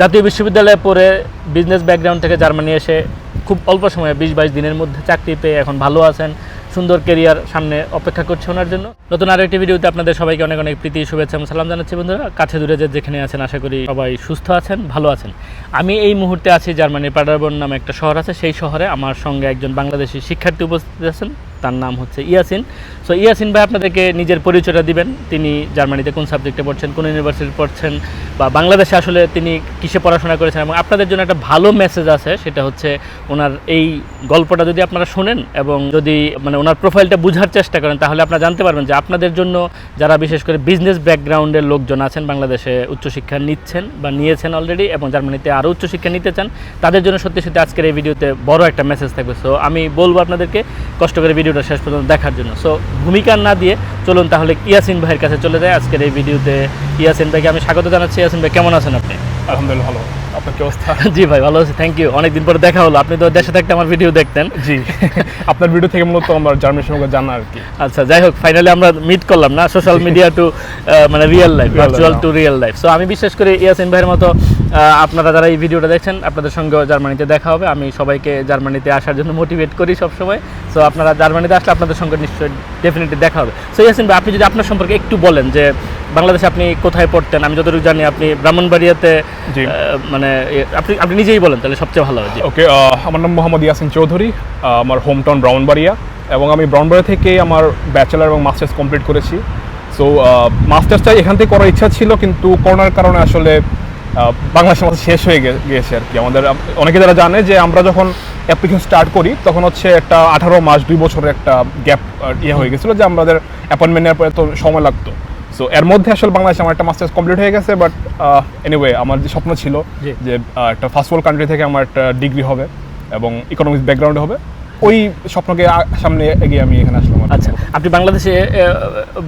জাতীয় বিশ্ববিদ্যালয়ে পড়ে বিজনেস ব্যাকগ্রাউন্ড থেকে জার্মানি এসে খুব অল্প সময়ে বিশ বাইশ দিনের মধ্যে চাকরি পেয়ে এখন ভালো আছেন। সুন্দর কেরিয়ার সামনে অপেক্ষা করছে ওনার জন্য। নতুন আরও একটি ভিডিওতে আপনাদের সবাইকে অনেক অনেক প্রীতি, শুভেচ্ছা এবং সালাম জানাচ্ছি বন্ধুরা। কাছে দূরে যে যেখানে আছেন, আশা করি সবাই সুস্থ আছেন, ভালো আছেন। আমি এই মুহূর্তে আছি জার্মানির পাডারবন নামে একটা শহর আছে। সেই শহরে আমার সঙ্গে একজন বাংলাদেশি শিক্ষার্থী উপস্থিত আছেন। তার নাম হচ্ছে ইয়াসিন। সো ইয়াসিন ভাই আপনাদেরকে নিজের পরিচয়টা দিবেন। তিনি জার্মানিতে কোন সাবজেক্টে পড়ছেন, কোন ইউনিভার্সিটি পড়ছেন, বা বাংলাদেশে আসলে তিনি কিসে পড়াশোনা করেছেন, এবং আপনাদের জন্য একটা ভালো মেসেজ আছে, সেটা হচ্ছে ওনার এই গল্পটা যদি আপনারা শোনেন, এবং যদি মানে ওনার প্রোফাইলটা বোঝার চেষ্টা করেন, তাহলে আপনারা জানতে পারবেন যে আপনাদের জন্য যারা বিশেষ করে বিজনেস ব্যাকগ্রাউন্ডের লোকজন আছেন, বাংলাদেশে উচ্চশিক্ষা নিচ্ছেন বা নিয়েছেন অলরেডি এবং জার্মানিতে আরও উচ্চশিক্ষা নিতে চান, তাদের জন্য সত্যি সত্যি আজকের এই ভিডিওতে বড় একটা মেসেজ থাকবে। সো আমি বলব আপনাদেরকে, কষ্ট করে ভিডিওটা শেষ পর্যন্ত দেখার জন্য। সো ভূমিকা না দিয়ে চলুন তাহলে ইয়াসিন ভাইয়ের কাছে চলে যায় আজকের এই ভিডিওতে ইয়াসিন ভাইকে আমি স্বাগত জানাচ্ছি। ইয়াসিন ভাই, কেমন আছেন আপনি? আলহামদুলিল্লাহ ভালো। আপনার কি অবস্থা? জি ভাই ভালো আছি থ্যাংক ইউ অনেকদিন পরে দেখা হলো আপনি তো দেশে থাকতে আমার ভিডিও দেখতেন। জি। আপনার ভিডিও থেকে মূলত আমার জার্মানির সঙ্গে জানা আর কি। আচ্ছা যাই হোক ফাইনালি আমরা মিট করলাম না সোশ্যাল মিডিয়া টু মানে real life virtual to real life so আমি বিশ্বাস করি ইয়াসিন ভাইয়ের মতো আপনারা যারা এই ভিডিওটা দেখছেন আপনাদের সঙ্গে জার্মানিতে দেখা হবে। আমি সবাইকে জার্মানিতে আসার জন্য মোটিভেট করি সবসময়। সো আপনারা জার্মানিতে আসলে আপনাদের সঙ্গে নিশ্চয়ই ডেফিনেটলি দেখা হবে। সো ইয়াসিন ভাই আপনি যদি আপনার সম্পর্কে একটু বলেন যে বাংলাদেশে আপনি কোথায় পড়তেন? আমি যতটুকু জানি আপনি ব্রাহ্মণবাড়িয়াতে। মানে আপনি আপনি নিজেই বলেন তাহলে সবচেয়ে ভালো হয়। ওকে আমার নাম মোহাম্মদ ইয়াসিন চৌধুরী আমার হোম টাউন ব্রাহ্মণবাড়িয়া এবং আমি ব্রাউনবাড়িয়া থেকে আমার ব্যাচেলার এবং মাস্টার্স কমপ্লিট করেছি। সো মাস্টার্সটা এখান থেকে করার ইচ্ছা ছিল কিন্তু করোনার কারণে আসলে বাংলা মধ্যে শেষ হয়ে গিয়েছে আর কি। আমাদের আম- অনেকে যারা জানে যে আমরা যখন অ্যাপ্লিকেশন স্টার্ট করি তখন হচ্ছে একটা আঠারো মাস দুই বছরের একটা গ্যাপ ইয়ে হয়ে গেছিল যে আমাদের অ্যাপয়েন্টমেন্ট নেওয়ার পরে তো সময় লাগতো। সো এর মধ্যে আসলে বাংলাদেশে আমার একটা মাস্টার্স কমপ্লিট হয়ে গেছে বাট এনিওয়ে আমার যে স্বপ্ন ছিল যে একটা ফার্স্ট ওয়ার্ল্ড কান্ট্রি থেকে আমার একটা ডিগ্রি হবে এবং ইকোনমিক্স ব্যাকগ্রাউন্ড হবে। ওই স্বপ্নকে সামনে এগিয়ে আমি এখানে আসলাম আচ্ছা আপনি বাংলাদেশে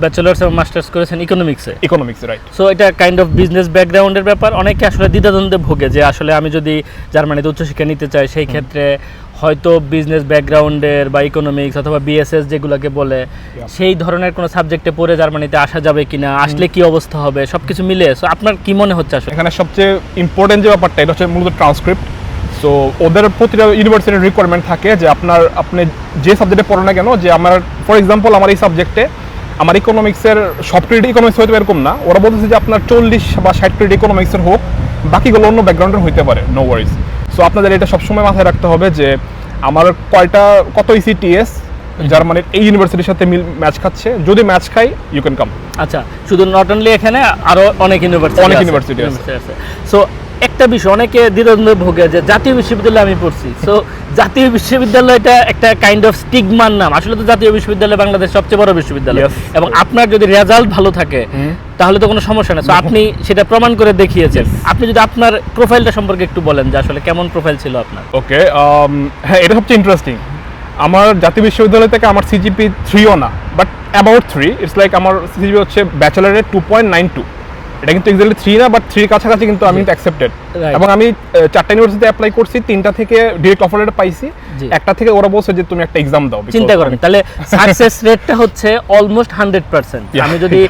ব্যাচেলার্স এবং মাস্টার্স করেছেন ইকোনমিক্সে ইকোনমিক্স রাইট সো এটা কাইন্ড অফ বিজনেস ব্যাকগ্রাউন্ডের ব্যাপার। অনেকে আসলে দ্বিধাদ্বন্দ্বে ভোগে যে আসলে আমি যদি জার্মানিতে উচ্চশিক্ষা নিতে চাই সেই ক্ষেত্রে হয়তো বিজনেস ব্যাকগ্রাউন্ডের বা ইকোনমিক্স অথবা বিএসএস যেগুলোকে বলে সেই ধরনের কোনো সাবজেক্টে পড়ে জার্মানিতে আসা যাবে কিনা আসলে কি অবস্থা হবে সবকিছু মিলে সো আপনার কি মনে হচ্ছে আসলে? এখানে সবচেয়ে ইম্পর্টেন্ট যে ব্যাপারটা এটা হচ্ছে মূলত ট্রান্সক্রিপ্ট সো ওদের প্রতিটা ইউনিভার্সিটির রিকোয়ারমেন্ট থাকে যে আপনার আপনি যে সাবজেক্টে পড়েন না কেন যে আমার ফর এক্সাম্পল আমার এই সাবজেক্টে আমার ইকোনমিক্সের সব ক্রেডিট ইকোনমিক্স হয়তো এরকম না ওরা বলতেছে যে আপনার চল্লিশ বা ষাট ক্রেডিট ইকোনমিক্সের হোক বাকিগুলো অন্য ব্যাকগ্রাউন্ডের হইতে পারে নো ওয়ারিজ সো আপনাদের এটা সবসময় মাথায় রাখতে হবে যে আমার কয়টা কত E ইসিটিএস জার্মানির এই ইউনিভার্সিটির সাথে মিল ম্যাচ খাচ্ছে। যদি ম্যাচ খাই ইউ ক্যান কাম আচ্ছা শুধু নট অনলি এখানে আরও অনেক ইউনিভার্সিটি অনেক university আছে। সো একটা বিষয় অনেকে দ্বিধাদ্বন্দ্বে ভোগে যে জাতীয় বিশ্ববিদ্যালয়ে আমি পড়ছি। সো জাতীয় বিশ্ববিদ্যালয়টা একটা কাইন্ড অফ স্টিগমার নাম। আসলে তো জাতীয় বিশ্ববিদ্যালয় বাংলাদেশ সবচেয়ে বড় বিশ্ববিদ্যালয়। এবং আপনার যদি রেজাল্ট ভালো থাকে তাহলে তো কোনো সমস্যা নেই তো আপনি সেটা প্রমাণ করে দেখিয়েছেন। আপনি যদি আপনার প্রোফাইলটা সম্পর্কে একটু বলেন যে আসলে কেমন প্রোফাইল ছিল আপনার? ওকে হ্যাঁ এটা সবচেয়ে ইন্টারেস্টিং আমার জাতীয় বিশ্ববিদ্যালয় থেকে আমার সিজিপি থ্রিও না but about three it's like আমার সিজিপি হচ্ছে ব্যাচেলারের টু পয়েন্ট নাইন টু এটা কিন্তু এক্সাক্টলি থ্রি না বাট থ্রির কাছাকাছি কিন্তু আমি কিন্তু অ্যাকসেপ্টেড. এবং আমি চারটা ইউনিভার্সিটিতে অ্যাপ্লাই করছি তিনটা থেকে ডিরেক্ট অফার লেটার পাইছি। একটা থেকে ওরা বলছে যে তুমি একটা এক্সাম দাও চিন্তা করেন তাহলে সাকসেস রেটটা হচ্ছে অলমোস্ট হান্ড্রেড পার্সেন্ট. আমি যদি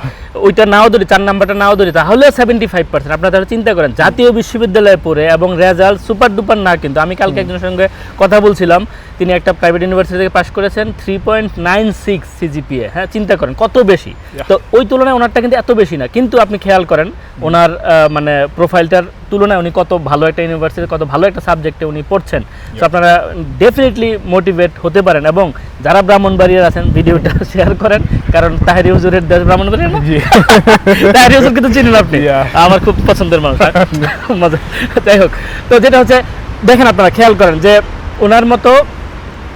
ওইটা নাও ধরি চার নাম্বারটা নাও ধরি তাহলে সেভেন্টি ফাইভ পার্সেন্ট আপনারা তাহলে চিন্তা করেন জাতীয় বিশ্ববিদ্যালয়ে পড়ে এবং রেজাল্ট সুপার ডুপার না কিন্তু আমি কালকে একজনের সঙ্গে কথা বলছিলাম তিনি একটা প্রাইভেট ইউনিভার্সিটি থেকে পাশ করেছেন three point nine six CGPA হ্যাঁ চিন্তা করেন কত বেশি? তো ওই তুলনায় ওনারটা কিন্তু এত বেশি না। কিন্তু আপনি খেয়াল করেন ওনার মানে প্রোফাইলটার তুলনায় উনি কত ভালো একটা ইউনিভার্সিটি কত ভালো একটা সাবজেক্টে উনি পড়ছেন। তো আপনারা ডেফিনেটলি মোটিভেট হতে পারেন এবং যারা ব্রাহ্মণবাড়িয়ার আছেন ভিডিওটা শেয়ার করেন কারণ তাহেরি হুজুরের দেশ ব্রাহ্মণবাড়িয়ার না? তাহেরি হুজুর কিন্তু চিনেন আপনি? আমার খুব পছন্দের মানুষ মজা। যাই হোক তো যেটা হচ্ছে দেখেন আপনারা খেয়াল করেন যে ওনার মতো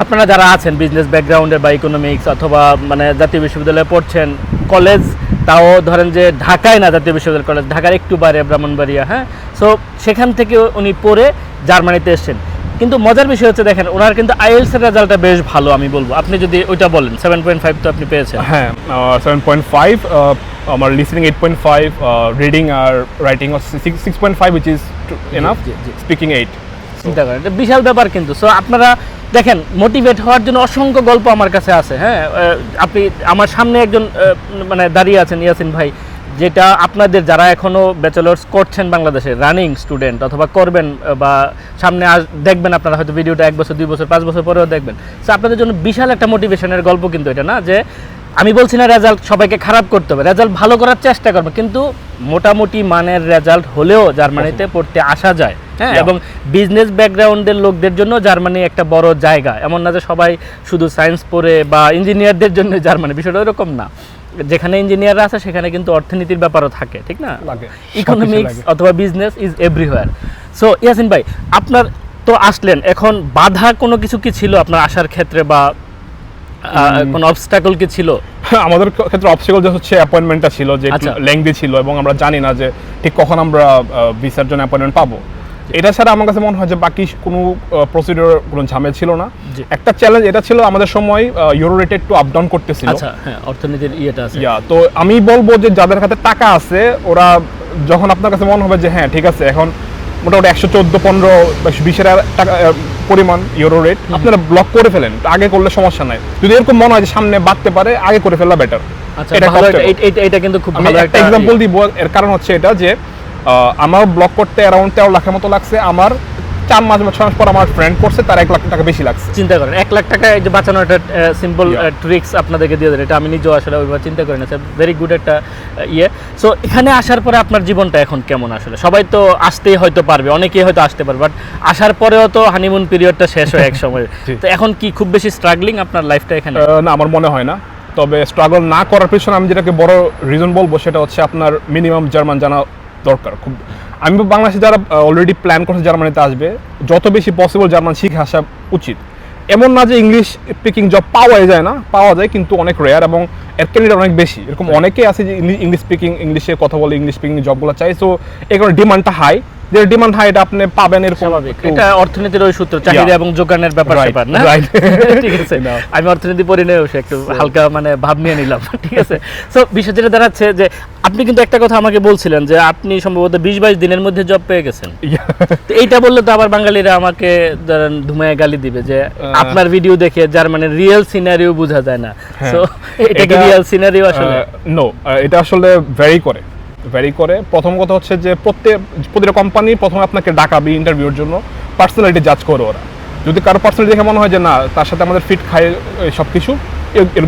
আপনারা যারা আছেন বিজনেস ব্যাকগ্রাউন্ডের বা ইকোনমিক্স অথবা মানে জাতীয় বিশ্ববিদ্যালয়ে পড়ছেন কলেজ তাও ধরেন যে ঢাকায় না জাতীয় বিশ্ববিদ্যালয় কলেজ ঢাকার একটু বাইরে ব্রাহ্মণবাড়িয়া হ্যাঁ? সো সেখান থেকে উনি পড়ে জার্মানিতে এসেছেন। কিন্তু মজার বিষয় হচ্ছে দেখেন ওনার কিন্তু আইএলস এর রেজাল্টটা বেশ ভালো আমি বলব। আপনি যদি ওইটা বলেন সেভেন পয়েন্ট ফাইভ তো আপনি পেয়েছেন। হ্যাঁ সেভেন পয়েন্ট ফাইভ আমার listening eight point five reading R writing six point five which is enough. Speaking eight চিন্তা করেন, এটা বিশাল ব্যাপার কিন্তু। সো আপনারা দেখেন মোটিভেট হওয়ার জন্য অসংখ্য গল্প আমার কাছে আছে হ্যাঁ? আপনি, আমার সামনে একজন মানে দাঁড়িয়ে আছেন ইয়াসিন ভাই, যেটা আপনাদের যারা এখনও ব্যাচেলার্স করছেন বাংলাদেশে রানিং স্টুডেন্ট অথবা করবেন বা সামনে আস, দেখবেন আপনারা, হয়তো ভিডিওটা এক বছর, দুই বছর, পাঁচ বছর পরেও দেখবেন। তো আপনাদের জন্য বিশাল একটা মোটিভেশনের গল্প কিন্তু এটা না, যে আমি বলছি না রেজাল্ট সবাইকে খারাপ করতে হবে রেজাল্ট ভালো করার চেষ্টা করবে, কিন্তু মোটামুটি মানের রেজাল্ট হলেও জার্মানিতে পড়তে আসা যায়। হ্যাঁ। এবং বিজনেস ব্যাকগ্রাউন্ডের লোকদের জন্য জার্মানি একটা বড় জায়গা। এমন না যে সবাই শুধু সায়েন্স পড়ে বা ইঞ্জিনিয়ারদের জন্য জার্মানি বিষয়টা এরকম না। যেখানে ইঞ্জিনিয়াররা আছে সেখানে কিন্তু অর্থনীতির ব্যাপারও থাকে ঠিক না? ইকোনমিক্স অথবা business is everywhere so Yasin ভাই আপনার তো আসলেন এখন বাধা কোনো কিছু কি ছিল আপনার আসার ক্ষেত্রে বা কোনো অবস্টাকল কি ছিল? আমাদের ক্ষেত্রে অবস্টিকল যে হচ্ছে অ্যাপয়েন্টমেন্টটা ছিল যে একটু আচ্ছা। লেংদি ছিল এবং আমরা জানি না যে ঠিক কখন আমরা ভিসার জন্য অ্যাপয়েন্টমেন্ট পাবো। এটা ছাড়া আমার কাছে মনে হয় যে বাকি কোনো প্রসিডিওর কোনো ঝামেলা ছিল না। একটা চ্যালেঞ্জ এটা ছিল আমাদের সময় ইউরো রেট একটু আপ ডাউন করতেছিল। আচ্ছা হ্যাঁ অর্থনীতির ইয়েটা আছে। ইয়া তো আমি বলব যে যাদের হাতে টাকা আছে ওরা যখন আপনার কাছে মনে হবে যে হ্যাঁ ঠিক আছে এখন মোটামুটি একশো চোদ্দ পনেরো বিশের টাকা পরিমাণ ইউরো রেট আপনারা ব্লক করে ফেলেন। আগে করলে সমস্যা নাই। যদি এরকম মনে হয় যে সামনে বাড়তে পারে আগে করে ফেলা বেটার আচ্ছা এটা- এটা- কিন্তু খুব ভালো একটা এক্সাম্পল দিব এর কারণ হচ্ছে এটা যে আমার ব্লক করতে অ্যারাউন্ড তেরো লাখের মতো লাগছে। আমার চার মাস বা ছয় মাস পর আমার ফ্রেন্ড করছে তার এক লাখ টাকা বেশি লাগছে। চিন্তা করেন এক লাখ টাকা এই যে বাঁচানো একটা সিম্পল ট্রিক্স আপনাদেরকে দিয়ে দেন এটা আমি নিজেও আসলে ওইভাবে চিন্তা করি না ভেরি গুড একটা ইয়ে। সো এখানে আসার পরে আপনার জীবনটা এখন কেমন আসলে? সবাই তো আসতেই হয়তো পারবে অনেকেই হয়তো আসতে পারবে বাট আসার পরেও তো হানিমুন পিরিয়ডটা শেষ হয় এক সময়। তো এখন কি খুব বেশি স্ট্রাগলিং আপনার লাইফটা এখানে? না আমার মনে হয় না। তবে স্ট্রাগল না করার পিছনে আমি যেটাকে বড় রিজন বলব সেটা হচ্ছে আপনার মিনিমাম জার্মান জানা দরকার। খুব আমি বাংলাদেশে যারা অলরেডি প্ল্যান করছে জার্মানিতে আসবে যত বেশি পসিবল জার্মান শিখে আসা উচিত। এমন না যে ইংলিশ স্পিকিং জব পাওয়াই যায় না পাওয়া যায় কিন্তু অনেক রেয়ার এবং এর ক্যান্ডিডেট অনেক বেশি। এরকম অনেকে আছে যে ইংলিশ স্পিকিং ইংলিশে কথা বলে ইংলিশ স্পিকিং জবগুলো চাই সো এই কারণে ডিমান্ডটা হাই যে ডিমান্ড হাই এটা আপনি পাবেন এরকম। এটা অর্থনীতির ওই সূত্র চাহিদা এবং যোগানের ব্যাপার স্যাপার না? ঠিক আছে। আমি অর্থনীতি পড়ি নেই একটু হালকা মানে ভাব নিয়ে নিলাম ঠিক আছে? সো বিষয় যেটা দাঁড়াচ্ছে যে আপনি কিন্তু একটা কথা আমাকে বলছিলেন যে আপনি সম্ভবত বিশ বাইশ দিনের মধ্যে জব পেয়ে গেছেন. তো এইটা বললে তো আবার বাঙালিরা আমাকে ধরেন ধুমায় গালি দিবে যে আপনার ভিডিও দেখে যার মানে রিয়েল সিনারিও বোঝা যায় না। হ্যাঁ। সো এটা কি রিয়েল সিনারিও আসলে? নো এটা আসলে ভ্যারি করে ভ্যারি করে। প্রথম কথা হচ্ছে যে প্রত্যেক প্রতিটা কোম্পানি প্রথমে আপনাকে ডাকাবে ইন্টারভিউর জন্য পার্সোনালিটি জাজ করে ওরা। যদি কারও পার্সোনালিটি দেখে মনে হয় যে না তার সাথে আমাদের ফিট খায় সব কিছু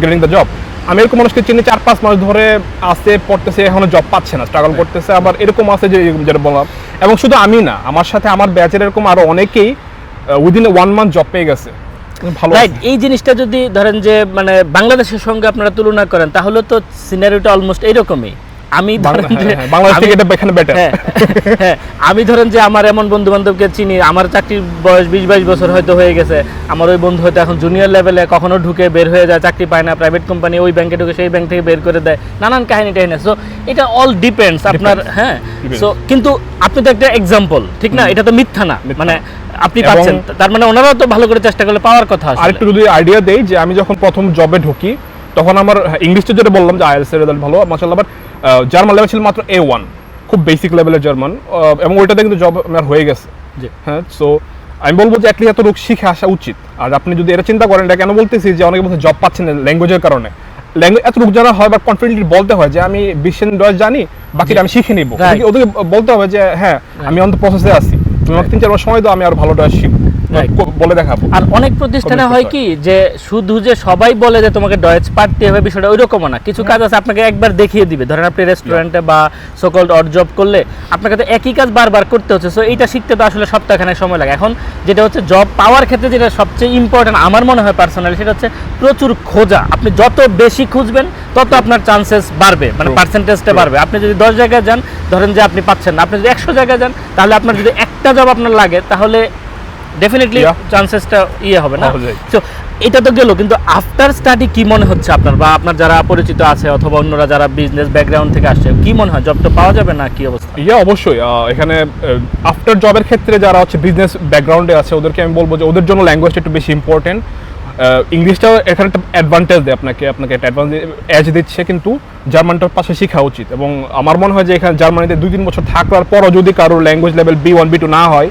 গেটিং দ্য জব আমি এরকম মানুষকে চিনি চার পাঁচ মাস ধরে আসতে পড়তেছে এখনও জব পাচ্ছে না স্ট্রাগল করতেছে আবার এরকম আছে যে যেটা বললাম। এবং শুধু আমি না আমার সাথে আমার ব্যাচের এরকম আরও অনেকেই উইদিন ওয়ান মান্থ জব পেয়ে গেছে। রাইট এই জিনিসটা যদি ধরেন যে মানে বাংলাদেশের সঙ্গে আপনারা তুলনা করেন তাহলে তো সিনারিটা অলমোস্ট এইরকমই। আমি ধরেন যে হ্যাঁ, বাংলাদেশ থেকে এটা এখানে বেটার হ্যাঁ, হ্যাঁ, আমি ধরেন যে আমার এমন বন্ধু বান্ধবকে চিনি আমার চাকরির বয়স বিশ বাইশ বছর হয়তো হয়ে গেছে। আমার ওই বন্ধু হয়তো এখন জুনিয়র লেভেলে কখনো ঢুকে বের হয়ে যায় চাকরি পায় না প্রাইভেট কোম্পানি ওই ব্যাংকে ঢুকে সেই ব্যাংক থেকে বের করে দেয়। নানান কাহিনী টাহিনী সো এটা অল ডিপেন্ডস আপনার হ্যাঁ। সো কিন্তু আপনি তো একটা এক্সাম্পল ঠিক না? এটা তো মিথ্যা না। মানে আপনি পাচ্ছেন। তার মানে ওনারাও তো ভালো করে চেষ্টা করলে পাওয়ার কথা আর আসলে। একটু যদি আইডিয়া দেই যে আমি যখন প্রথম জবে ঢুকি তখন আমার ইংলিশটা যেটা বললাম যে আইএলস এর রেজাল্ট ভালো মাসাল্লাহ বাট জার্মান লেভেল ছিল মাত্র এ ওয়ান খুব বেসিক লেভেলের জার্মান এবং ওইটাতে কিন্তু জব আমার হয়ে গেছে। জি। হ্যাঁ সো আমি বলব যে অ্যাটলিস্ট এত রোগ শিখে আসা উচিত। আর আপনি যদি এটা চিন্তা করেন এটা কেন বলতেছি যে অনেকে বলছে জব পাচ্ছেন ল্যাঙ্গুয়েজের কারণে। ল্যাঙ্গুয়েজ এত রোগ জানা হয় বা কনফিডেন্টলি বলতে হয় যে আমি বিশ্বের ডয়েস জানি বাকিটা আমি শিখে নিব. ওদেরকে বলতে হবে যে হ্যাঁ আমি অন্ত প্রসেসে আছি। তুমি আমাকে তিন চার মাস সময় দাও আমি আর ভালো ডয়েস শিখব. বলে দেখাবো। আর অনেক প্রতিষ্ঠানে হয় কি যে শুধু যে সবাই বলে যে তোমাকে ডয়েচ পারতে হবে বিষয়টা ওইরকমও না। কিছু কাজ আছে আপনাকে একবার দেখিয়ে দিবে। ধরেন আপনি রেস্টুরেন্টে বা সকল অড জব করলে আপনাকে তো একই কাজ বারবার করতে হচ্ছে। সো এইটা শিখতে তো আসলে সপ্তাহখানে সময় লাগে। এখন যেটা হচ্ছে জব পাওয়ার ক্ষেত্রে যেটা সবচেয়ে ইম্পর্টেন্ট আমার মনে হয় পার্সোনালি সেটা হচ্ছে প্রচুর খোঁজা। আপনি যত বেশি খুঁজবেন তত আপনার চান্সেস বাড়বে। মানে পার্সেন্টেজটা বাড়বে। আপনি যদি দশ জায়গায় যান ধরেন যে আপনি পাচ্ছেন না আপনি যদি একশো জায়গায় যান তাহলে আপনার যদি একটা জব আপনার লাগে তাহলে ডেফিনেটলি চান্সেসটা ইয়ে হবে না। তো এটা তো গেল কিন্তু আফটার স্টাডি কি মনে হচ্ছে আপনার? বা আপনার যারা পরিচিত আছে অথবা অন্যরা যারা বিজনেস ব্যাকগ্রাউন্ড থেকে আসছে কি মনে হয়? জবটা পাওয়া যাবে না কি অবস্থা? ইয়া অবশ্যই। এখানে আফটার জবের ক্ষেত্রে যারা হচ্ছে বিজনেস ব্যাকগ্রাউন্ডে আছে ওদেরকে আমি বলব যে ওদের জন্য ল্যাঙ্গুয়েজটা একটু বেশি ইম্পর্টেন্ট ইংলিশটাও এখানে একটা অ্যাডভান্টেজ দেয় আপনাকে। আপনাকে একটা অ্যাডভান্স এজ দিচ্ছে কিন্তু জার্মানটার পাশে শেখা উচিত। এবং আমার মনে হয় যে এখানে জার্মানিতে দুই তিন বছর থাকার পরও যদি কারোর language level B one B two না হয়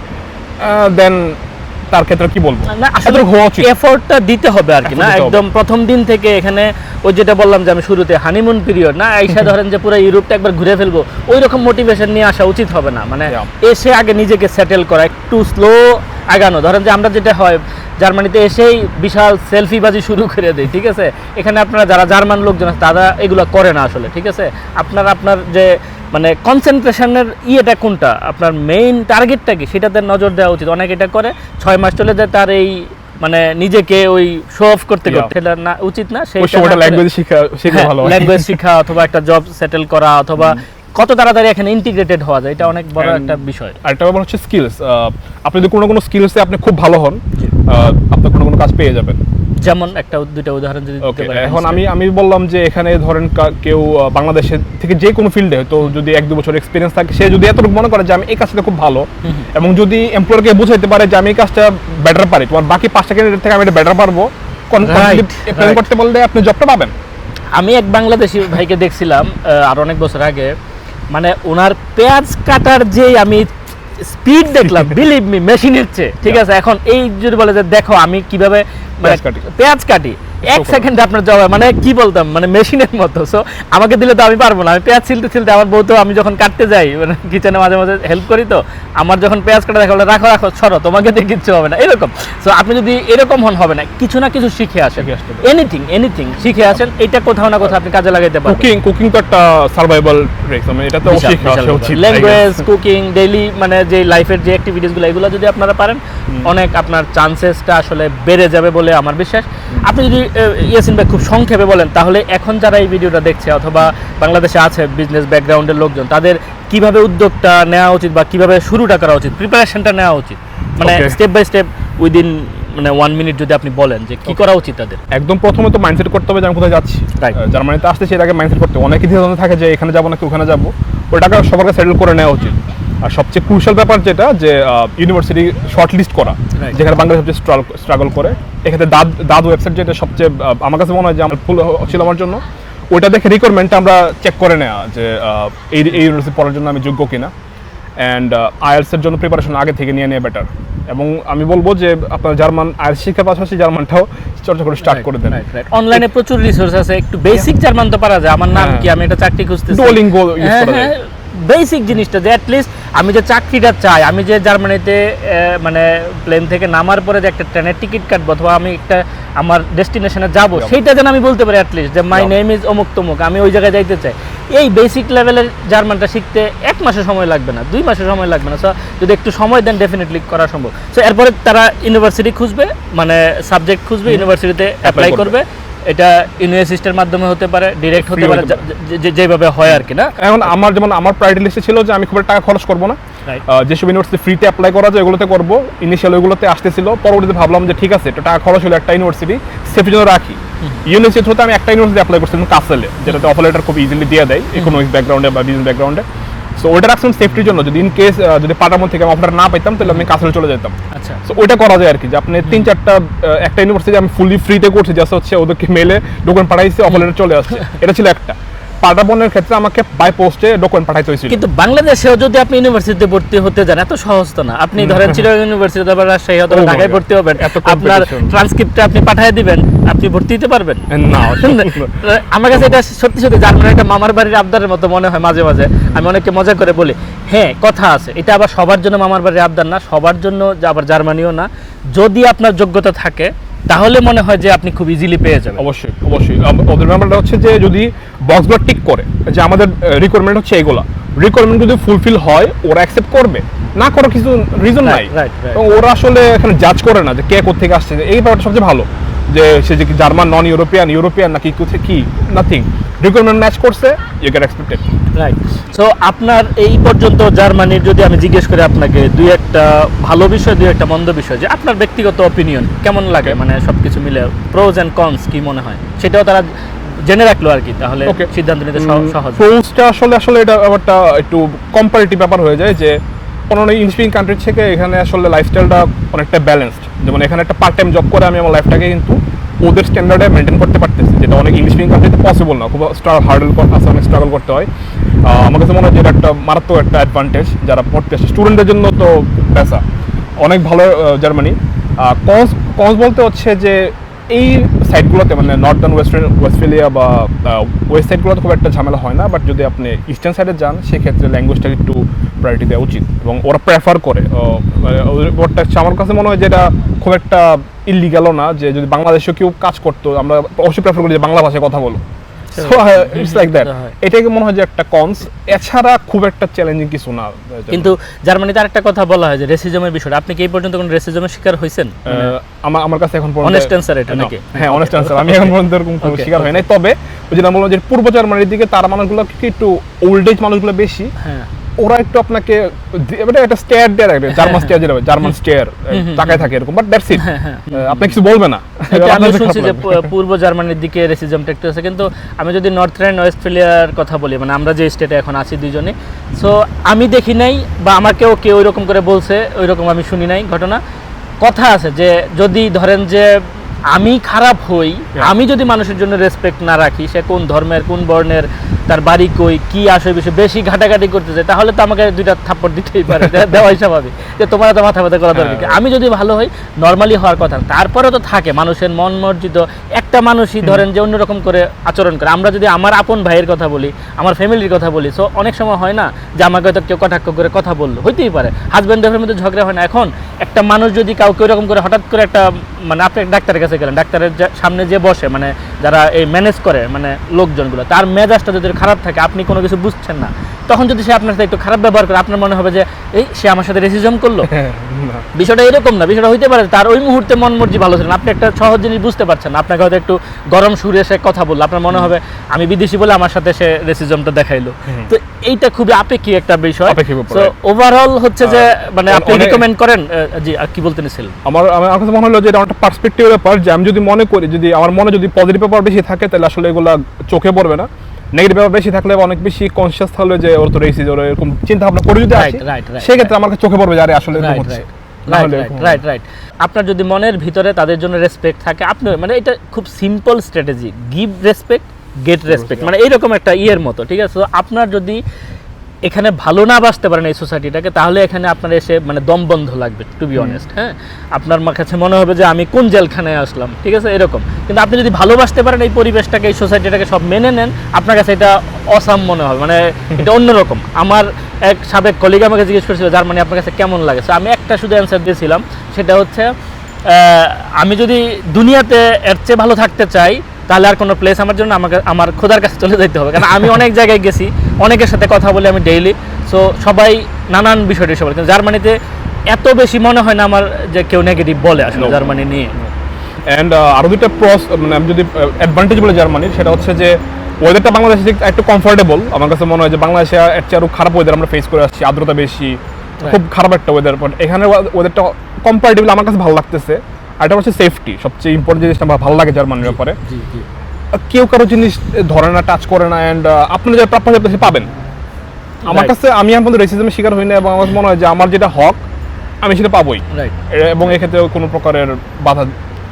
দেন তার ক্ষেত্রে কি বলব? না আসলে হওয়া উচিত। এফোর্টটা দিতে হবে আর কি না। একদম প্রথম দিন থেকে এখানে ওই যেটা বললাম যে আমি শুরুতে হানিমুন পিরিয়ড না এইসা ধরেন যে পুরো ইউরোপটা একবার ঘুরে ফেলব ওই রকম মোটিভেশন নিয়ে আসা উচিত হবে না মানে এসে আগে নিজেকে সেটেল করা একটু স্লো আগানো। ধরেন যে আমরা যেটা হয় জার্মানিতে এসেই বিশাল সেলফিবাজি শুরু করে দেয় ঠিক আছে? এখানে আপনারা যারা জার্মান লোকজন আছে তারা এগুলো করে না আসলে ঠিক আছে? আপনার আপনার যে মানে কনসেন্ট্রেশনের ইয়েটা কোনটা? আপনার মেইন টার্গেটটা কি? সেটাতে নজর দেওয়া উচিত। অনেক এটা করে ছয় মাস চলে যায় তার এই মানে নিজেকে ওই শো অফ করতে করতে। না উচিত না ওই সময়টা ল্যাঙ্গুয়েজ শিখা শিখলে ভালো ল্যাঙ্গুয়েজ শেখা অথবা একটা জব সেটেল করা অথবা কত তাড়াতাড়ি এখানে ইন্টিগ্রেটেড হওয়া যায় এটা অনেক বড় একটা বিষয়। আরেকটা ব্যাপার হচ্ছে স্কিলস আপনি যদি কোনো কোনো স্কিলসে আপনি খুব ভালো হন আপনি কোনো কোনো কাজ পেয়ে যাবেন। যেমন একটা দুইটা উদাহরণ যদি এখন আমি আমি বললাম যে এখানে ধরেন কেউ বাংলাদেশের থেকে যে কোনো ফিল্ডে তো যদি এক দু বছর এক্সপিরিয়েন্স থাকে সে যদি এতটুকু মনে করে যে আমি এই কাজটা খুব ভালো এবং যদি এমপ্লয়ারকে বুঝাইতে পারে যে আমি এই কাজটা বেটার পারি তোমার বাকি পাঁচটা ক্যান্ডিডেট থেকে আমি এটা বেটার পারব করতে বললে আপনি জবটা পাবেন। আমি এক বাংলাদেশি ভাইকে দেখছিলাম আর অনেক বছর আগে মানে ওনার পেঁয়াজ কাটার যে আমি স্পিড দেখলাম বিলিভ মি মেশিনের চেয়ে ঠিক আছে? এখন এই যদি বলে যে দেখো আমি কীভাবে পেঁয়াজ কাটি। পেঁয়াজ কাটি এক। সেকেন্ডে আপনার জবাব মানে কি বলতাম মানে মেশিনের মতো। সো আমাকে দিলে তো আমি পারব না। আমি পেঁয়াজ ছিলতে ছিলতে আমার বউ তো আমি যখন কাটতে যাই মানে কিচেনে মাঝে মাঝে হেল্প করি তো আমার যখন পেঁয়াজ কাটা দেখা বলে রাখো রাখো ছড়ো তোমাকে দিয়ে কিচ্ছু হবে না। এরকম। সো আপনি যদি এরকম হন হবে না। কিছু না কিছু শিখে আসেন। এনিথিং এনিথিং শিখে আসেন। এটা কোথাও না কোথাও আপনি কাজে লাগাইতে পারবেন কুকিং কুকিং তো একটা সার্ভাইভাল রেক্স মানে এটা তো শিখা আসা উচিত ল্যাঙ্গুয়েজ কুকিং ডেইলি মানে যে লাইফের যে অ্যাক্টিভিটিসগুলো এগুলো যদি আপনারা পারেন অনেক আপনার চান্সেসটা আসলে বেড়ে যাবে বলে আমার বিশ্বাস। আপনি যদি ইয়াসিন ভাই খুব সংক্ষেপে বলেন তাহলে এখন যারা এই ভিডিওটা দেখছে অথবা বাংলাদেশে আছে বিজনেস ব্যাকগ্রাউন্ডের লোকজন তাদের কীভাবে উদ্যোগটা নেওয়া উচিত বা কীভাবে শুরুটা করা উচিত প্রিপারেশনটা নেওয়া উচিত? মানে স্টেপ বাই স্টেপ উইদিন মানে ওয়ান মিনিট যদি আপনি বলেন যে কি করা উচিত তাদের? একদম প্রথমে তো মাইন্ডসেট করতে হবে যে আমি কোথায় যাচ্ছি। জার্মানিতে আসতে সেটা আগে মাইন্ডসেট করতে হবে। অনেকে দ্বিধাদ্বন্দ্ব থাকে যে এখানে যাব নাকি ওখানে যাব। ওটাকে সবার সেটেল করে নেওয়া উচিত। আর সবচেয়ে ক্রুশাল ব্যাপার যেটা যে ইউনিভার্সিটি শর্ট লিস্ট করা যেখানে বাংলাদেশ সবচেয়ে স্ট্রাগল করে। এক্ষেত্রে দাদ দাদ ওয়েবসাইট যেটা সবচেয়ে আমার কাছে মনে হয় যে আমার ফুল ছিল আমার জন্য ওটা দেখে রিকোয়ারমেন্টটা আমরা চেক করে নেওয়া যে এই এই ইউনিভার্সিটি পড়ার জন্য আমি যোগ্য কিনা। অ্যান্ড আইএলসের জন্য প্রিপারেশন আগে থেকে নিয়ে নেওয়া বেটার এবং আমি বলব যে আপনার জার্মান আইএলস শিক্ষার পাশাপাশি জার্মানটাও চর্চা করে স্টার্ট করে দেন। অনলাইনে প্রচুর রিসোর্স আছে একটু বেসিক জার্মান তো পারা যায় আমার নাম হ্যাঁ। কি আমি এটা চাকরি খুঁজতেছি। Duolingo use বেসিক জিনিসটা যে অ্যাটলিস্ট আমি যে চাকরিটা চাই আমি যে জার্মানিতে মানে প্লেন থেকে নামার পরে যে একটা ট্রেনের টিকিট কাটবো অথবা আমি একটা আমার ডেস্টিনেশনে যাব। সেইটা যেন আমি বলতে পারি অ্যাটলিস্ট যে মাই নেম ইজ অমুক তমুক আমি ওই জায়গায় যাইতে চাই। এই বেসিক লেভেলের জার্মানটা শিখতে এক মাসের সময় লাগবে না দুই মাসের সময় লাগবে না। সো যদি একটু সময় দেন ডেফিনেটলি করা সম্ভব। সো এরপরে তারা ইউনিভার্সিটি খুঁজবে মানে সাবজেক্ট খুঁজবে ইউনিভার্সিটিতে অ্যাপ্লাই করবে। এটা ইউনিভার্সিটির মাধ্যমে হতে পারে ডিরেক্ট হতে পারে যেভাবে হয় আর কি না? এখন আমার যেমন আমার প্রায়োরিটি লিস্টে ছিল যে আমি খুব টাকা খরচ করব না। যেসব ইউনিভার্সিটি ফ্রিতে অ্যাপ্লাই করা যায় ওগুলোতে করব। ইনিশিয়াল ওইগুলোতে আসতেছিল পরবর্তীতে ভাবলাম যে ঠিক আছে এটা টাকা খরচ হলো একটা ইউনিভার্সিটি সেফ জন্য রাখি। ইউনিভার্সিটি থ্রুতে আমি একটা ইউনিভার্সিটি অ্যাপ্লাই করছিলাম কাসেলে যেটাতে অফার লেটার খুব ইজিলি দিয়ে দেয় ইকোনমিক্স ব্যাকগ্রাউন্ডে বা বিজনেস ব্যাকগ্রাউন্ডে সো ওটা রাখছিলাম সেফটির জন্য। যদি ইন কেস যদি পাটামো থেকে আমি অফারটা না পাইতাম তাহলে আমি কাছে চলে যেতাম। আচ্ছা। সো ওইটা করা যায় আর কি যে আপনি তিন চারটা একটা ইউনিভার্সিটি আমি ফুলি ফ্রিতে করছি জাস্ট হচ্ছে ওদেরকে মেলে ডকুমেন্ট পাঠাইছে অফার চলে আসছে। এটা ছিল একটা। পাটাবনের ক্ষেত্রে আমাকে বাই পোস্টে ডকুমেন্ট পাঠাইতে হয়েছিল। কিন্তু বাংলাদেশেও যদি আপনি ইউনিভার্সিটিতে ভর্তি হতে যান এত সহজ তো না। আপনি ধরেন চিরাং ইউনিভার্সিটি অথবা রাজশাহী অথবা ঢাকায় ভর্তি হবেন আপনার. ট্রান্সক্রিপ্টটা আপনি পাঠিয়ে দিবেন আপনি ভর্তি হতে পারবেন। না আমার কাছে এটা সত্যি সত্যি জার্মানি একটা মামার বাড়ির আবদারের মতো মনে হয় মাঝে মাঝে। আমি অনেককে মজা করে বলি হ্যাঁ কথা আছে এটা আবার সবার জন্য মামার বাড়ির আবদার না সবার জন্য আবার জার্মানিও না। যদি আপনার যোগ্যতা থাকে তাহলে মনে হয় যে আপনি খুব ইজিলি পেয়ে যাবেন। অবশ্যই অবশ্যই। ওদের ব্যাপারটা হচ্ছে যে যদি বক্স বা টিক করে যে আমাদের রিকোয়ারমেন্ট হচ্ছে এগুলা। রিকোয়ারমেন্ট যদি ফুলফিল হয় ওরা অ্যাকসেপ্ট করবে। না করো কিছু রিজন নাই। ওরা আসলে এখানে জাজ করে না যে কে কোথেকে আসছে। এই ব্যাপারটা সবচেয়ে ভালো। যে সে যে জার্মান নন ইউরোপিয়ান ইউরোপিয়ান নাকি কোথায় কি? নাথিং রিকোয়ারমেন্ট ম্যাচ করছে you get expected right so আপনার এই পর্যন্ত জার্মানির যদি আমি জিজ্ঞেস করি আপনাকে দুই একটা ভালো বিষয় দুই একটা মন্দ বিষয় যে আপনার ব্যক্তিগত অপিনিয়ন কেমন লাগে? মানে সব কিছু মিলে প্রোজ অ্যান্ড কনস কি মনে হয়? সেটাও তারা জেনে রাখল আর কি তাহলে. সিদ্ধান্ত নিতে সহ- সহজ। ফোর্সটা আসলে আসলে এটা ব্যাপারটা একটু কম্পারেটিভ ব্যাপার হয়ে যায় যে অন্যান্য ইংলিশ কান্ট্রির থেকে এখানে আসলে লাইফস্টাইলটা অনেকটা ব্যালেন্সড যেমন এখানে একটা পার্ট টাইম জব করে আমি আমার লাইফটাকে কিন্তু ওদের স্ট্যান্ডার্ডে মেনটেন করতে পারতেছে। যেটা অনেক ইংলিশ স্পিকিং কান্ট্রিতে পসিবল না। খুব স্টার হার্ডেল আছে অনেক স্ট্রাগল করতে হয়। আমার কাছে মনে হয় যে এটা একটা মারাত্মক একটা অ্যাডভান্টেজ যারা পড়তে আসে। স্টুডেন্টদের জন্য তো পেশা অনেক ভালো জার্মানি কনস কনস বলতে হচ্ছে যে এই সাইডগুলোতে মানে নর্দার্ন ওয়েস্টার্ন ওয়েস্টফেলিয়া বা ওয়েস্ট সাইডগুলোতে খুব একটা ঝামেলা হয় না। বাট যদি আপনি ইস্টার্ন সাইডে যান, সেক্ষেত্রে ল্যাঙ্গুয়েজটা একটু প্রায়োরিটি দেওয়া উচিত এবং ওরা প্রেফার করে। আহ, মানে আমার কাছে মনে হয় যে এটা খুব একটা ইলিগালও না যে যদি বাংলাদেশেও কেউ কাজ করতো আমরা অবশ্যই প্রেফার করি যে বাংলা ভাষায় কথা বলো। ইটস লাইক দ্যাট এটাকে মনে হয় যে একটা কনস এছাড়া খুব একটা চ্যালেঞ্জিং কিছু না। কিন্তু জার্মানিতে আরেকটা কথা বলা হয় যে রেসিজমের বিষয়টা। আপনি কি এই পর্যন্ত কোনো রেসিজমের শিকার হয়েছেন? আমার আমার কাছে এখন পর্যন্ত Honest answer এটা নাকি? হ্যাঁ অনেস্ট আনসার আমি এখন পর্যন্ত এরকম কোনো শিকার হয় নাই। তবে ওই যে বললাম যে পূর্ব জার্মানির দিকে তার মানুষগুলো একটু ওল্ড এজ মানুষগুলো বেশি। হ্যাঁ। ওরা একটু আপনাকে মানে একটা স্টেয়ার দেয় রাখবে জার্মান স্টেয়ার যেটা জার্মান স্টেয়ার তাকায় থাকে এরকম বাট দ্যাটস ইট আপনি কিছু বলবে না? আমি শুনছি যে পূর্ব জার্মানির দিকে রেসিজমটা একটু আছে কিন্তু আমি যদি নর্থ রেন ওয়েস্টফেলিয়ার কথা বলি মানে আমরা যে স্টেটে এখন আছি দুজনে সো আমি দেখি নাই বা আমাকেও কেউ ওইরকম করে বলছে ওইরকম আমি শুনি নাই ঘটনা। কথা আছে যে যদি ধরেন যে আমি খারাপ হই আমি যদি মানুষের জন্য রেসপেক্ট না রাখি সে কোন ধর্মের কোন বর্ণের তার বাড়ি কই কি আসে বিষয়ে বেশি ঘাটাঘাটি করতে চায় তাহলে তো আমাকে দুইটা থাপ্পড় দিতেই পারে। দেওয়াই স্বাভাবিক। যে তোমার তো মাথা ব্যথা করা দরকার। হ্যাঁ। আমি যদি ভালো হই নর্মালি হওয়ার কথা না। তারপরেও তো থাকে মানুষের মন মর্জিত একটা মানুষই ধরেন যে অন্যরকম করে আচরণ করে। আমরা যদি আমার আপন ভাইয়ের কথা বলি আমার ফ্যামিলির কথা বলি সো অনেক সময় হয় না যে আমাকে হয়তো কেউ কটাক্ষ করে কথা বলল। হইতেই পারে। হাজব্যান্ড ওয়াইফের মধ্যে ঝগড়া হয় না। এখন একটা মানুষ যদি কাউকে ওরকম করে হঠাৎ করে একটা মানে আপনি ডাক্তারের কাছে গেলেন ডাক্তারের সামনে যে বসে মানে যারা এই ম্যানেজ করে মানে লোকজনগুলো তার মেজাজটা যদি খারাপ থাকে আপনি কোনো কিছু বুঝছেন না তখন যদি সে আপনার সাথে একটু খারাপ ব্যবহার করে আপনার মনে হবে যে এই সে আমার সাথে রেসিজম করল। বিষয়টা এরকম না বিষয়টা হইতে পারে তার ওই মুহূর্তে মন মর্জি ভালো ছিল আপনি একটা সহজ জিনিস বুঝতে পারছেন না আপনাকে হয়তো একটু গরম সুরে সে কথা বলল আপনার মনে হবে আমি বিদেশি বলে আমার সাথে সে রেসিজমটা দেখাইলো। তো এইটা খুবই আপেক্ষিক একটা বিষয়। তো ওভারঅল হচ্ছে যে মানে আপনি রিকমেন্ড করেন জি আর কি বলতে নিছিলেন আমার আমার আমার কাছে মনে হলো যে এটা একটা পার্সপেক্টিভ ব্যাপার যে আমি যদি মনে করি যদি আমার মনে যদি পজিটিভ ব্যাপার বেশি থাকে তাহলে আসলে এগুলো চোখে পড়বে না। নেগেটিভ ব্যাপার বেশি থাকলে অনেক বেশি কনসিয়াস থাকলে যে ওর তো রেসিজ ওর এরকম চিন্তা ভাবনা করে যদি আসে সেক্ষেত্রে আমার চোখে পড়বে যে আরে আসলে এরকম হচ্ছে। রাইট রাইট আপনার যদি মনের ভিতরে তাদের জন্য রেসপেক্ট থাকে আপনি মানে এটা খুব simple strategy give respect get respect মানে এইরকম একটা ইয়ের মতো ঠিক আছে? আপনার যদি এখানে ভালো না বাসতে পারেন এই সোসাইটিটাকে, তাহলে এখানে আপনার এসে মানে দম বন্ধ লাগবে টু বি অনেস্ট হ্যাঁ? আপনার কাছে মনে হবে যে আমি কোন জেলখানায় আসলাম, ঠিক আছে? এরকম। কিন্তু আপনি যদি ভালোবাসতে পারেন এই পরিবেশটাকে, এই সোসাইটিটাকে সব মেনে নেন, আপনার কাছে এটা অসাম মনে হবে মানে এটা অন্যরকম আমার এক সাবেক কলিগ আমাকে জিজ্ঞেস করেছিল, জার্মানি, আপনার কাছে কেমন লাগে আমি একটা শুধু অ্যান্সার দিয়েছিলাম, সেটা হচ্ছে আমি যদি দুনিয়াতে এর চেয়ে ভালো থাকতে চাই তাহলে আর কোনো প্লেস আমার জন্য? আমাকে আমার খোদার কাছে চলে যেতে হবে। কারণ আমি অনেক জায়গায় গেছি অনেকের সাথে কথা বলি আমি ডেইলি সো সবাই নানান বিষয় টিষয় বলে কিন্তু জার্মানিতে এত বেশি মনে হয় না আমার যে কেউ নেগেটিভ বলে আসলে জার্মানি নিয়ে। অ্যান্ড আরও দুইটা প্রস মানে আমি যদি অ্যাডভান্টেজ বলে জার্মানির সেটা হচ্ছে যে ওয়েদারটা বাংলাদেশে একটু কমফোর্টেবল আমার কাছে মনে হয় যে বাংলাদেশে এর চেয়ে আরও খারাপ ওয়েদার আমরা ফেস করে আসছি আর্দ্রতা বেশি খুব খারাপ একটা ওয়েদার বাট এখানে ওয়েদারটা কম্পারেটিভলি আমার কাছে ভালো লাগতেছে। আর এটা হচ্ছে সেফটি সবচেয়ে ইম্পর্টেন্ট জিনিসটা আমার ভালো লাগে জার্মানির ব্যাপারে। কেউ কারও জিনিস ধরে না টাচ করে না অ্যান্ড আপনারা যে প্রাপ্য হিসেবে পাবেন। আমার কাছে আমি এখন রেসিজমের শিকার হই না এবং আমার মনে হয় যে আমার যেটা হক আমি সেটা পাবোই। এবং এক্ষেত্রে কোনো প্রকারের বাধা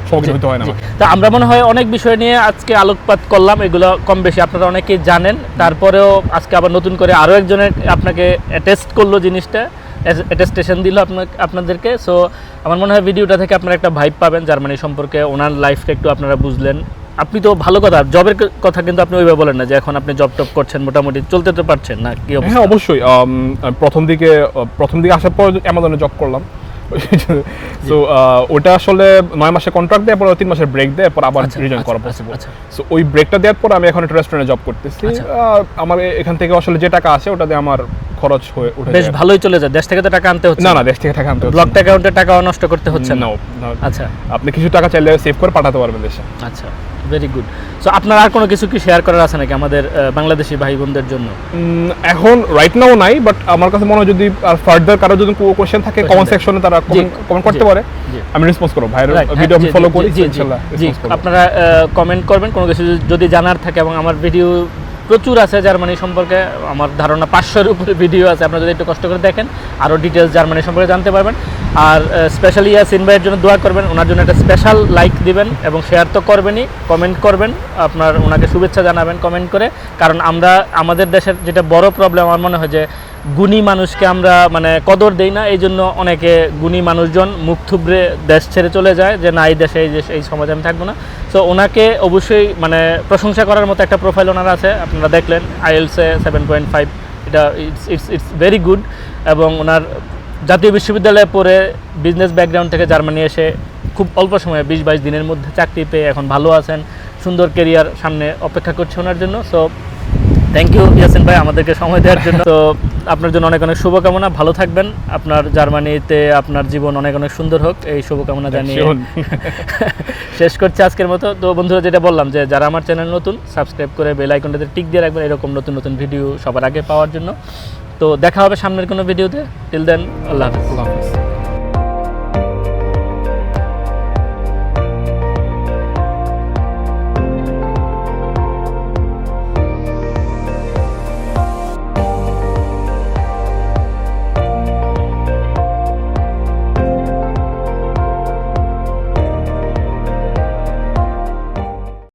সম্মুখীন হয় না। তা আমরা মনে হয় অনেক বিষয় নিয়ে আজকে আলোকপাত করলাম এগুলো কম বেশি আপনারা অনেকেই জানেন। তারপরেও আজকে আবার নতুন করে আরও একজনের আপনাকে অ্যাটেস্ট করল জিনিসটা। অ্যাটেস্টেশন দিল আপনাকে আপনাদেরকে। সো আমার মনে হয় ভিডিওটা থেকে আপনারা একটা ভাইব পাবেন জার্মানি সম্পর্কে ওনার লাইফটা একটু আপনারা বুঝলেন। আপনি তো ভালো কথা জবের কথা কিন্তু আপনি ওইভাবে বলেন না যে এখন আপনি জব টপ করছেন মোটামুটি চলতে তো পারছেন না কি হ্যাঁ অবশ্যই প্রথম দিকে প্রথম দিকে আসার পর অ্যামাজনে জব করলাম। সো ওটা আসলে নয় মাসে কন্ট্রাক্ট দেয় পর তিন মাসের ব্রেক দেয় পর আবার আচ্ছা, রিজয়েন আচ্ছা, করা আচ্ছা, পসিবল আচ্ছা। সো ওই ব্রেকটা দেওয়ার পর আমি এখন একটা রেস্টুরেন্টে জব করতেছি। আচ্ছা। আমার এখান থেকে আসলে যে টাকা আসে ওটা দিয়ে আমার খরচ হয়ে উঠে বেশ ভালোই চলে যায়। দেশ থেকে তো টাকা আনতে হচ্ছে না না। দেশ থেকে টাকা আনতে হচ্ছে ব্লক অ্যাকাউন্টে টাকাও নষ্ট করতে হচ্ছে না. আচ্ছা। আপনি কিছু টাকা চাইলে সেভ করে পাঠাতে পারবেন দেশে। আচ্ছা ভেরি গুড সো আপনার আর কোনো কিছু কি শেয়ার করার আছে নাকি আমাদের বাংলাদেশি ভাই বোনদের জন্য এখন রাইট নাও নাই বাট আমার কাছে মনে হয় যদি আর ফার্দার কারও যদি কোশ্চেন থাকে কমেন্ট সেকশনে তারা কমেন্ট করতে পারে। আমি রেসপন্স করব। ভাইয়ের ভিডিও আমি ফলো করি ইনশাআল্লাহ জি আপনারা কমেন্ট করবেন কোনো কিছু যদি জানার থাকে এবং আমার ভিডিও প্রচুর আছে জার্মানি সম্পর্কে, আমার ধারণা পাঁচশোর উপরে ভিডিও আছে, আপনারা যদি একটু কষ্ট করে দেখেন, আরও ডিটেলস জার্মানি সম্পর্কে জানতে পারবেন। আর স্পেশালি ইয়াসিন ভাইয়ের জন্য দোয়া করবেন, ওনার জন্য একটা স্পেশাল লাইক দিবেন এবং শেয়ার তো করবেনই কমেন্ট করবেন, আপনার ওনাকে শুভেচ্ছা জানাবেন কমেন্ট করে। কারণ আমরা, আমাদের দেশের যেটা বড় প্রবলেম আমার মনে হয় যে গুণী মানুষকে আমরা মানে কদর দেই না এই জন্য অনেকে গুণী মানুষজন মুখ থুবড়ে দেশ ছেড়ে চলে যায় যে না, এই দেশে এই দেশে, এই সমাজে আমি থাকব না। সো ওনাকে অবশ্যই মানে প্রশংসা করার মতো একটা প্রোফাইল ওনার আছে, আপনারা দেখলেন আইএলসে সেভেন পয়েন্ট ফাইভ এটা it's it's it's very good এবং ওনার জাতীয় বিশ্ববিদ্যালয়ে পড়ে বিজনেস ব্যাকগ্রাউন্ড থেকে জার্মানি এসে খুব অল্প সময়ে, বিশ বাইশ দিনের মধ্যে চাকরি পেয়ে এখন ভালো আছেন, সুন্দর কেরিয়ার সামনে অপেক্ষা করছে ওনার জন্য। সো থ্যাংক ইউ ইয়াসিন ভাই আমাদেরকে সময় দেওয়ার জন্য। তো আপনার জন্য অনেক অনেক শুভকামনা ভালো থাকবেন। আপনার জার্মানিতে আপনার জীবন অনেক অনেক সুন্দর হোক এই শুভকামনা জানিয়ে শেষ করছি আজকের মতো। তো বন্ধুরা যেটা বললাম যে যারা আমার চ্যানেল নতুন সাবস্ক্রাইব করে বেল আইকনটাতে টিক দিয়ে রাখবেন এরকম নতুন নতুন ভিডিও সবার আগে পাওয়ার জন্য। তো দেখা হবে সামনের কোনো ভিডিওতে টিল দেন আল্লাহ হাফিজ। আল্লাহ হাফিজ।